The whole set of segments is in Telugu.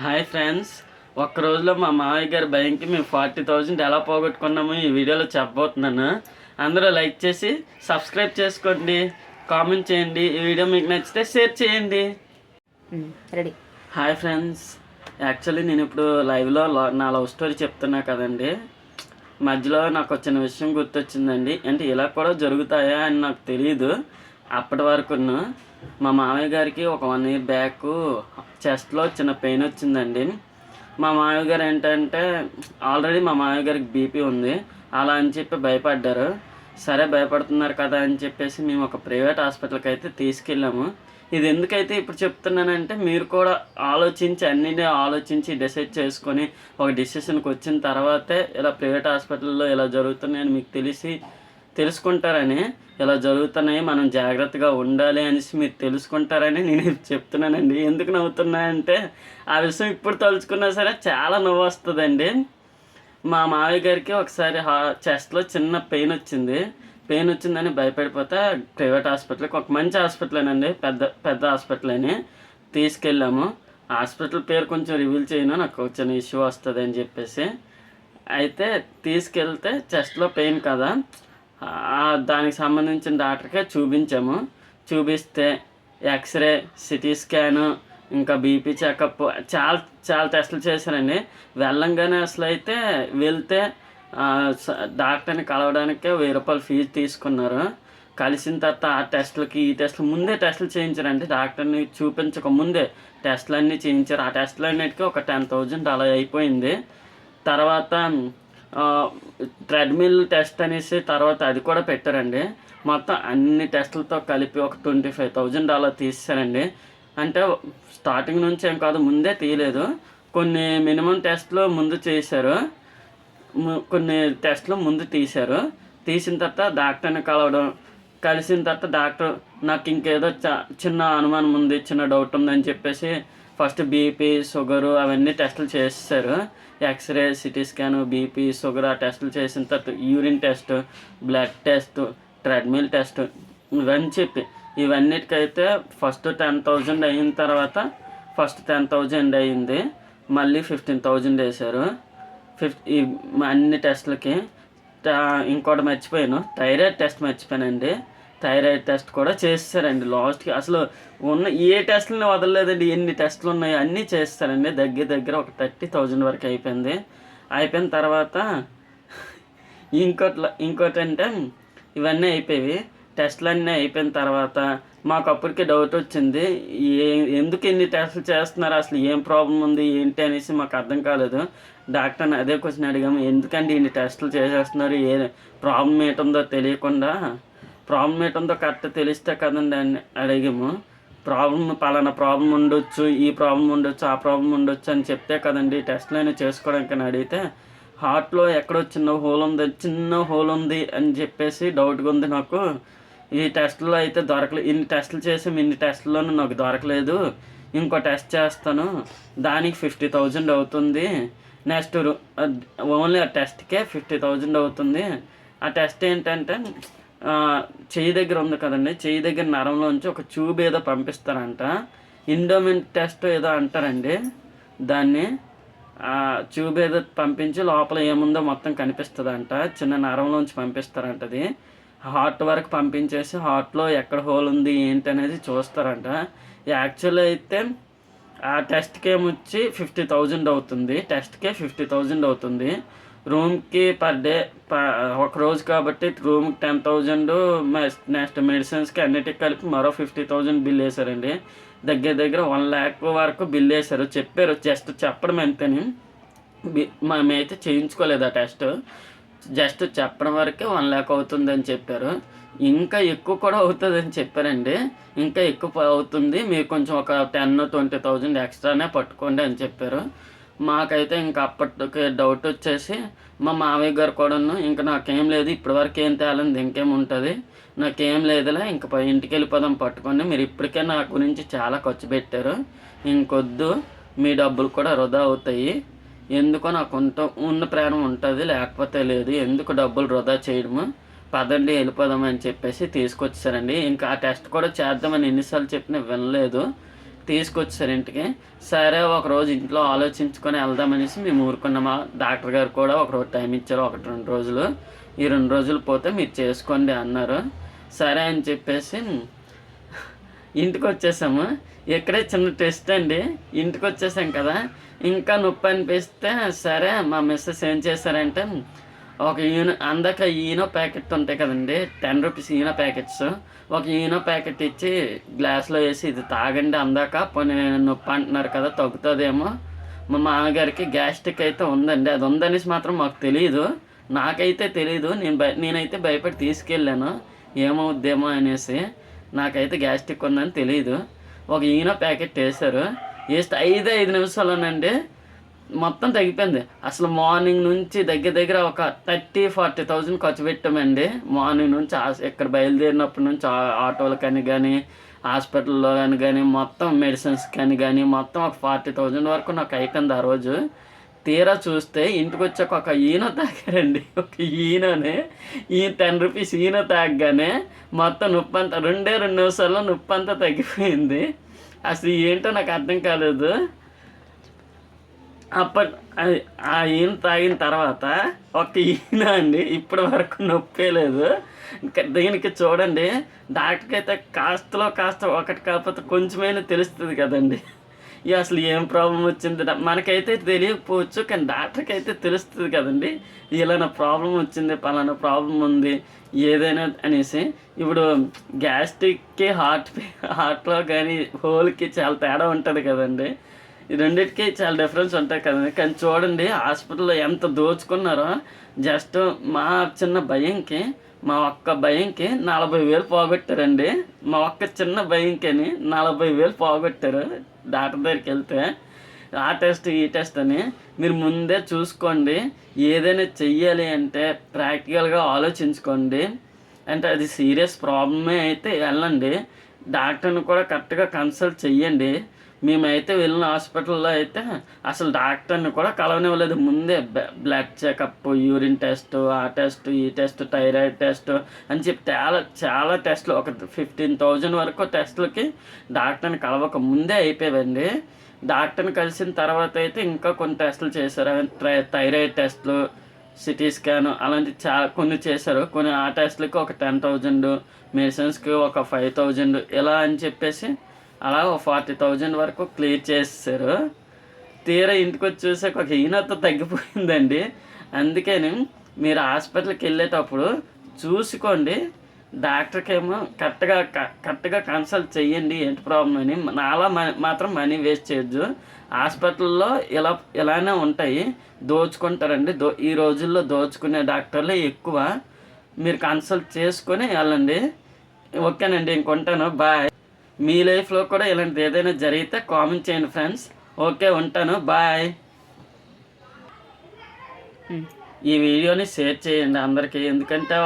హాయ్ ఫ్రెండ్స్ ఒక్క రోజులో మా మామయ్య గారి భయంకి మేము ఫార్టీ థౌజండ్ ఎలా పోగొట్టుకున్నామో ఈ వీడియోలో చెప్పబోతున్నాను. అందరూ లైక్ చేసి సబ్స్క్రైబ్ చేసుకోండి కామెంట్ చేయండి ఈ వీడియో మీకు నచ్చితే షేర్ చేయండి. రెడీ. హాయ్ ఫ్రెండ్స్ యాక్చువల్లీ నేను ఇప్పుడు లైవ్లో నా లవ్ స్టోరీ చెప్తున్నా కదండి. మధ్యలో నాకు వచ్చిన విషయం గుర్తొచ్చిందండి. అంటే ఇలా కూడా జరుగుతాయా అని నాకు తెలియదు అప్పటి వరకును మా మామయ్య గారికి ఒక వన్ ఇయర్ బ్యాక్ చెస్ట్లో చిన్న పెయిన్ వచ్చిందండి. మా మామయ్య గారు ఏంటంటే ఆల్రెడీ మా మామయ్య గారికి బీపీ ఉంది. అలా అని చెప్పి భయపడ్డారు. సరే భయపడుతున్నారు కదా అని చెప్పేసి మేము ఒక ప్రైవేట్ హాస్పిటల్కి అయితే తీసుకెళ్ళాము. ఇది ఎందుకైతే ఇప్పుడు చెప్తున్నానంటే మీరు కూడా ఆలోచించి అన్నిటినీ ఆలోచించి డిసైడ్ చేసుకొని ఒక డిసిషన్కి వచ్చిన తర్వాతే ఇలా ప్రైవేట్ హాస్పిటల్లో ఇలా జరుగుతున్నాయని మీకు తెలిసి తెలుసుకుంటారని ఇలా జరుగుతున్నాయి మనం జాగ్రత్తగా ఉండాలి అనేసి మీరు తెలుసుకుంటారని నేను చెప్తున్నానండి. ఎందుకు నవ్వుతున్నా అంటే ఆ విషయం ఇప్పుడు తలుచుకున్నా సరే చాలా నవ్వు వస్తుందండి మా మావయ్య గారికి ఒకసారి హా చెస్ట్లో చిన్న పెయిన్ వచ్చింది. పెయిన్ వచ్చిందని భయపడిపోతే ప్రైవేట్ హాస్పిటల్కి ఒక మంచి హాస్పిటల్ అండి పెద్ద పెద్ద హాస్పిటల్ అని తీసుకెళ్ళాము. హాస్పిటల్ పేరు కొంచెం రివీల్ చేయను నాకు చిన్న ఇష్యూ వస్తుంది అని చెప్పేసి. అయితే తీసుకెళ్తే చెస్ట్లో పెయిన్ కదా. దానికి సంబంధించిన డాక్టర్కే చూపించాము. చూపిస్తే ఎక్స్రే సిటీ స్కాను ఇంకా బీపీ చెకప్ చాలా చాలా టెస్టులు చేశారండి. వెళ్ళంగానే అసలు అయితే వెళ్తే డాక్టర్ని కలవడానికే వెయ్యి రూపాయలు ఫీజు తీసుకున్నారు. కలిసిన తర్వాత ఆ టెస్టులకి ఈ టెస్టులు ముందే టెస్టులు చేయించారండి. డాక్టర్ని చూపించక ముందే టెస్టులు అన్నీ చేయించారు. ఆ టెస్టులన్నిటికీ ఒక టెన్ థౌజండ్ అలా అయిపోయింది. తర్వాత ట్రెడ్మిల్ టెస్ట్ అనేసి తర్వాత అది కూడా పెట్టారండి. మొత్తం అన్ని టెస్టులతో కలిపి ఒక ట్వంటీ ఫైవ్ థౌజండ్ అలా తీసారండి అంటే స్టార్టింగ్ నుంచి ఏం కాదు ముందే తీయలేదు. కొన్ని మినిమం టెస్ట్లు ముందు చేశారు. కొన్ని టెస్ట్లు ముందు తీశారు. తీసిన తర్వాత డాక్టర్ని కలవడం కలిసిన తర్వాత డాక్టర్ నాకు ఇంకేదో చ- చిన్న అనుమానం ఉంది చిన్న డౌట్ ఉందని చెప్పేసి ఫస్ట్ బీపీ షుగరు అవన్నీ టెస్టులు చేస్తారు x ray CT scan BP sugar ఆ టెస్టులు చేసిన తర్వాత urine test blood test treadmill test ఇవన్నీ చెప్పి. ఇవన్నిటికైతే ఫస్ట్ టెన్ థౌజండ్ అయిన తర్వాత ఫస్ట్ టెన్ థౌజండ్ అయింది. మళ్ళీ ఫిఫ్టీన్ థౌజండ్ వేశారు. ఫిఫ్ అన్ని టెస్టులకి ఇంకోటి మర్చిపోయాను. థైరాయిడ్ టెస్ట్ మర్చిపోయానండి. థైరాయిడ్ టెస్ట్ కూడా చేస్తారండి లాస్ట్కి. అసలు ఉన్న ఏ టెస్ట్లని వదలలేదండి. ఎన్ని టెస్ట్లు ఉన్నాయో అన్నీ చేస్తారండి దగ్గర దగ్గర ఒక థర్టీ థౌజండ్ వరకు అయిపోయింది. అయిపోయిన తర్వాత ఇంకోటి ఇంకోటి అంటే ఇవన్నీ అయిపోయి టెస్ట్లు అన్నీ అయిపోయిన తర్వాత మాకు అప్పటికే డౌట్ వచ్చింది. ఏ ఎందుకు ఎన్ని టెస్ట్లు చేస్తున్నారు? అసలు ఏం ప్రాబ్లం ఉంది? ఏంటి అనేసి మాకు అర్థం కాలేదు. డాక్టర్ని అదే క్వశ్చన్ అడిగాము. ఎందుకండి ఇన్ని టెస్టులు చేసేస్తున్నారు? ఏ ప్రాబ్లం ఏంటుందో తెలియకుండా ప్రాబ్లం ఏంటందో కరెక్ట్ తెలిస్తే కదండి అని అడిగాము. ప్రాబ్లం పలానా ప్రాబ్లం ఉండొచ్చు ఈ ప్రాబ్లం ఉండొచ్చు ఆ ప్రాబ్లం ఉండొచ్చు అని చెప్తే కదండి టెస్ట్లు అయినా చేసుకోవడానికి అని అడిగితే హార్ట్లో ఎక్కడో చిన్న హోల్ ఉంది చిన్న హోల్ ఉంది అని చెప్పేసి డౌట్గా ఉంది నాకు. ఈ టెస్ట్లో అయితే దొరకలేదు ఇన్ని టెస్టులు చేసి ఇన్ని టెస్టుల్లోనూ నాకు దొరకలేదు. ఇంకో టెస్ట్ చేస్తాను దానికి ఫిఫ్టీ థౌజండ్ అవుతుంది. నెక్స్ట్ ఓన్లీ ఆ టెస్ట్కే ఫిఫ్టీ థౌజండ్ అవుతుంది. ఆ టెస్ట్ ఏంటంటే చేయి దగ్గర ఉంది కదండి. చేయి దగ్గర నరంలోంచి ఒక ట్యూబ్ ఏదో పంపిస్తారంట. ఇండోమెంట్ టెస్ట్ ఏదో అంటారండి. దాన్ని ఆ ట్యూబ్ ఏదో పంపించి లోపల ఏముందో మొత్తం కనిపిస్తుందంట. చిన్న నరంలోంచి పంపిస్తారంట అది. హార్ట్ వరకు పంపించేసి హార్ట్లో ఎక్కడ హోల్ ఉంది ఏంటి అనేది చూస్తారంట. యాక్చువల్ అయితే ఆ టెస్ట్కి ఏమొచ్చి ఫిఫ్టీ థౌజండ్ అవుతుంది. టెస్ట్కే ఫిఫ్టీ థౌజండ్ అవుతుంది. రూమ్కి పర్ డే ఒక రోజు కాబట్టి రూమ్ టెన్ థౌజండ్ నెక్స్ట్ మెడిసిన్స్కి అన్నిటికి కలిపి మరో ఫిఫ్టీ థౌజండ్ బిల్ వేశారండి. దగ్గర దగ్గర వన్ ల్యాక్ వరకు బిల్ వేశారు. చెప్పారు. జస్ట్ చెప్పడం ఎంతని బి- మేమైతే చేయించుకోలేదు ఆ టెస్ట్. జస్ట్ చెప్పడం వరకే వన్ ల్యాక్ అవుతుందని చెప్పారు. ఇంకా ఎక్కువ కూడా అవుతుందని చెప్పారండి. ఇంకా ఎక్కువ అవుతుంది. మీరు కొంచెం ఒక టెన్ ట్వంటీ థౌజండ్ ఎక్స్ట్రానే పట్టుకోండి అని చెప్పారు. మాకైతే ఇంకా అప్పటికే డౌట్ వచ్చేసి మా మామయ్య గారు కూడాను ఇంకా నాకేం లేదు ఇప్పటివరకు ఏం తేలింది ఇంకేం ఉంటుంది. నాకేం లేదులే ఇంకా ఇంటికి వెళ్ళిపోదాం పట్టుకోండి. మీరు ఇప్పటికే నా గురించి చాలా ఖర్చు పెట్టారు. ఇంకొద్దు మీ డబ్బులు కూడా వృధా అవుతాయి. ఎందుకో నాకు ఉంట ఉన్న ప్రాణం ఉంటుంది లేకపోతే లేదు. ఎందుకు డబ్బులు వృధా చేయడము? పదండి వెళ్ళిపోదామని చెప్పేసి తీసుకొచ్చారండి ఇంకా ఆ టెస్ట్ కూడా చేద్దామని ఎన్నిసార్లు చెప్పినా వినలేదు. తీసుకొచ్చారు ఇంటికి సరే ఒక రోజు ఇంట్లో ఆలోచించుకొని వెళ్దామనేసి మేము ఊరుకున్నామా డాక్టర్ గారు కూడా ఒక రోజు టైం ఇచ్చారు ఒకటి రెండు రోజులు. ఈ రెండు రోజులు పోతే మీరు చేసుకోండి అన్నారు. సరే అని చెప్పేసి ఇంటికి వచ్చేసాము ఇక్కడే చిన్న టెస్ట్ అండి ఇంటికి వచ్చేసాం కదా. ఇంకా నొప్పి అనిపిస్తే సరే మా మిస్సెస్ ఏం చేశారంటే ఒక ఈనో అందాక ఈనో ప్యాకెట్ ఉంటాయి కదండి. Ten rupees Eno packets. ఒక ఈనో ప్యాకెట్ ఇచ్చి గ్లాస్లో వేసి ఇది తాగండి అందాక. పోనీ నొప్పి అంటున్నారు కదా తగ్గుతుందేమో. మా మామగారికి గ్యాస్ట్రిక్ అయితే ఉందండి. అది ఉందనేసి మాత్రం మాకు తెలియదు నాకైతే తెలియదు నేను భయ నేనైతే భయపడి తీసుకెళ్ళాను. ఏమవుద్దేమో అనేసి నాకైతే గ్యాస్ట్రిక్ ఉందని తెలియదు ఒక ఈనో ప్యాకెట్ వేశారు. వేస్తే ఐదు ఐదు నిమిషాలనండి మొత్తం తగ్గిపోయింది. అసలు మార్నింగ్ నుంచి దగ్గర దగ్గర ఒక థర్టీ ఫార్టీ థౌజండ్ ఖర్చు పెట్టామండి. మార్నింగ్ నుంచి ఇక్కడ బయలుదేరినప్పటి నుంచి ఆటోలకని కానీ హాస్పిటల్లో కానీ కానీ మొత్తం మెడిసిన్స్ కానీ కానీ మొత్తం ఒక ఫార్టీ థౌజండ్ వరకు నాకు అయిపోయింది ఆ రోజు. తీరా చూస్తే ఇంటికి వచ్చాక ఒక ఈనో తాగారండి. ఒక ఈనోనే. ఈ టెన్ రూపీస్ ఈనో తాగగానే మొత్తం నొప్పి అంతా రెండే రెండు నిమిషాల్లో నొప్పి అంతా తగ్గిపోయింది. అసలు ఏంటో నాకు అర్థం కాలేదు. అప్పటి ఆ ఈయన తాగిన తర్వాత ఒక ఈయన అండి ఇప్పటి వరకు నొప్పే లేదు. ఇంకా దీనికి చూడండి డాక్టర్కి అయితే కాస్తలో కాస్త ఒకటి కాకపోతే కొంచెమైనా తెలుస్తుంది కదండి. ఇక అసలు ఏం ప్రాబ్లం వచ్చింది? మనకైతే తెలియకపోవచ్చు కానీ డాక్టర్కి అయితే తెలుస్తుంది కదండి. ఇలా నా ప్రాబ్లం వచ్చింది పలానా ప్రాబ్లం ఉంది ఏదైనా అనేసి. ఇప్పుడు గ్యాస్ట్రిక్కి హార్ట్ హార్ట్లో కానీ హోల్కి చాలా తేడా ఉంటుంది కదండి. ఈ రెండింటికి చాలా డిఫరెన్స్ ఉంటాయి కదండి కానీ చూడండి హాస్పిటల్లో ఎంత దోచుకున్నారో జస్ట్ మా చిన్న భయంకి మా ఒక్క భయంకి నలభై వేలు పోగొట్టారండి. మా ఒక్క చిన్న భయంకిని నలభై వేలు పోగొట్టారు డాక్టర్ దగ్గరికి వెళ్తే. ఆ టెస్ట్ ఈ టెస్ట్ అని మీరు ముందే చూసుకోండి. ఏదైనా చెయ్యాలి అంటే ప్రాక్టికల్గా ఆలోచించుకోండి. అంటే అది సీరియస్ ప్రాబ్లమే అయితే వెళ్ళండి. డాక్టర్ని కూడా కరెక్ట్గా కన్సల్ట్ చెయ్యండి. మేమైతే వెళ్ళిన హాస్పిటల్లో అయితే అసలు డాక్టర్ని కూడా కలవనివ్వలేదు. ముందే బ్లడ్ చెకప్ యూరిన్ టెస్ట్ ఆ టెస్ట్ ఈ టెస్ట్ థైరాయిడ్ టెస్ట్ అని చెప్పి చాలా చాలా టెస్ట్లు. ఒక ఫిఫ్టీన్ థౌజండ్ వరకు టెస్ట్లకి డాక్టర్ని కలవక ముందే అయిపోయావండి డాక్టర్ని కలిసిన తర్వాత అయితే ఇంకా కొన్ని టెస్టులు చేశారు. అవి థైరాయిడ్ టెస్ట్లు సిటీ స్కాన్ అలాంటి చాలా కొన్ని చేశారు. కొన్ని ఆ టెస్ట్లకి ఒక టెన్ థౌజండ్ మెడిసిన్స్కి ఒక ఫైవ్ థౌజండ్ ఇలా అని చెప్పేసి అలా ఒక ఫార్టీ థౌజండ్ వరకు క్లియర్ చేసేసారు. తీరా ఇంటికి వచ్చి చూసాక ఒక ఈనత తగ్గిపోయిందండి. అందుకని మీరు హాస్పిటల్కి వెళ్ళేటప్పుడు చూసుకోండి. డాక్టర్కి ఏమో కరెక్ట్గా క- కరెక్ట్గా కన్సల్ట్ చేయండి ఏంటి ప్రాబ్లం అని. నాలా మ- మాత్రం మనీ వేస్ట్ చేయొద్దు. హాస్పిటల్లో ఇలా ఇలానే ఉంటాయి. దోచుకుంటారండి. దో ఈ రోజుల్లో దోచుకునే డాక్టర్లే ఎక్కువ. మీరు కన్సల్ట్ చేసుకొని వెళ్ళండి. ఓకేనండి ఇంకొంటాను. బాయ్. మీ లైఫ్లో కూడా ఇలాంటిది ఏదైనా జరిగితే కామెంట్ చేయండి ఫ్రెండ్స్ ఓకే ఉంటాను. బాయ్ ఉమ్. ఈ వీడియోని షేర్ చేయండి అందరికీ. ఎందుకంటే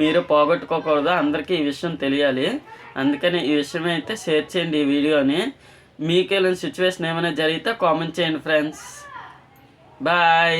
మీరు పోగొట్టుకోకూడదు. అందరికీ ఈ విషయం తెలియాలి. అందుకని ఈ విషయం అయితే షేర్ చేయండి ఈ వీడియోని. మీకు ఇలాంటి సిచ్యువేషన్ ఏమైనా జరిగితే కామెంట్ చేయండి ఫ్రెండ్స్ బాయ్